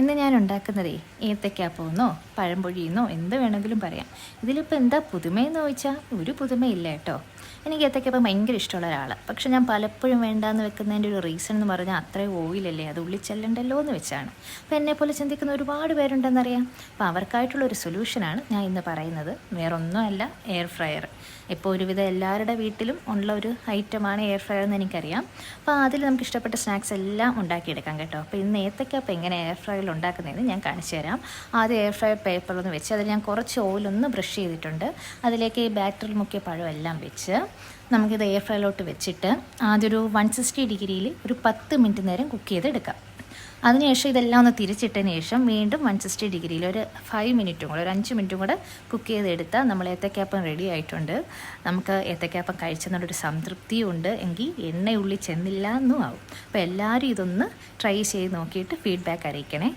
ഇന്ന് ഞാൻ ഉണ്ടാക്കുന്നതേ പോന്നോ പഴംപൊഴിയെന്നോ എന്ത് വേണമെങ്കിലും പറയാം. ഇതിലിപ്പോൾ എന്താ പുതുമയെന്ന് ചോദിച്ചാൽ ഒരു പുതുമയില്ല കേട്ടോ. എനിക്ക് ഏത്തക്കപ്പം ഭയങ്കര ഇഷ്ടമുള്ള ഒരാളാണ് പക്ഷെ ഞാൻ പലപ്പോഴും വേണ്ടാന്ന് വെക്കുന്നതിന്റെ ഒരു റീസൺ എന്ന് പറഞ്ഞാൽ അത്രയും ഓയിലല്ലേ അത് ഉള്ളിൽ ചെല്ലണ്ടല്ലോ എന്ന് വെച്ചാണ്. അപ്പോൾ പോലെ ചിന്തിക്കുന്ന ഒരുപാട് പേരുണ്ടെന്നറിയാം. അപ്പോൾ അവർക്കായിട്ടുള്ള ഒരു സൊല്യൂഷനാണ് ഞാൻ ഇന്ന് പറയുന്നത്. വേറൊന്നുമല്ല എയർ ഫ്രയർ ഇപ്പോൾ ഒരുവിധം എല്ലാവരുടെ വീട്ടിലും ഉള്ള ഒരു ഐറ്റമാണ് എയർ ഫ്രയർ എന്ന് എനിക്കറിയാം. അപ്പോൾ അതിൽ നമുക്ക് ഇഷ്ടപ്പെട്ട സ്നാക്സ് എല്ലാം ഉണ്ടാക്കിയെടുക്കാം കേട്ടോ. അപ്പോൾ ഇന്ന് ഏത്തക്കപ്പം എങ്ങനെ എയർ ഫ്രയറിൽ ഉണ്ടാക്കുന്നതെന്ന് ഞാൻ കാണിച്ചു തരാം. ആദ്യം എയർ ഫ്രയർ പേപ്പറൊന്ന് വെച്ച് അതിൽ ഞാൻ കുറച്ച് ഓയിലൊന്ന് ബ്രഷ് ചെയ്തിട്ടുണ്ട്. അതിലേക്ക് ഈ ബാറ്ററിൽ മുക്കിയ പഴം എല്ലാം വെച്ച് നമുക്കിത് എയർ ഫ്രയറിലോട്ട് വെച്ചിട്ട് ആദ്യം ഒരു വൺ സിക്സ്റ്റി ഡിഗ്രിയിൽ ഒരു പത്ത് മിനിറ്റ് നേരം കുക്ക് ചെയ്തെടുക്കാം. അതിനുശേഷം ഇതെല്ലാം ഒന്ന് തിരിച്ചിട്ടതിന് ശേഷം വീണ്ടും വൺ സിക്സ്റ്റി ഡിഗ്രിയിൽ ഒരു ഫൈവ് മിനിറ്റും കൂടെ ഒരു അഞ്ച് മിനിറ്റും കൂടെ കുക്ക് ചെയ്തെടുത്താൽ നമ്മൾ ഏത്തക്കാപ്പം റെഡി ആയിട്ടുണ്ട്. നമുക്ക് ഏത്തക്കാപ്പം കഴിച്ചെന്നുള്ളൊരു സംതൃപ്തിയും ഉണ്ട് എങ്കിൽ എണ്ണയുള്ളി ചെന്നില്ല എന്നും ആവും. അപ്പോൾ എല്ലാവരും ഇതൊന്ന് ട്രൈ ചെയ്ത് നോക്കിയിട്ട് ഫീഡ്ബാക്ക് അറിയിക്കണേ.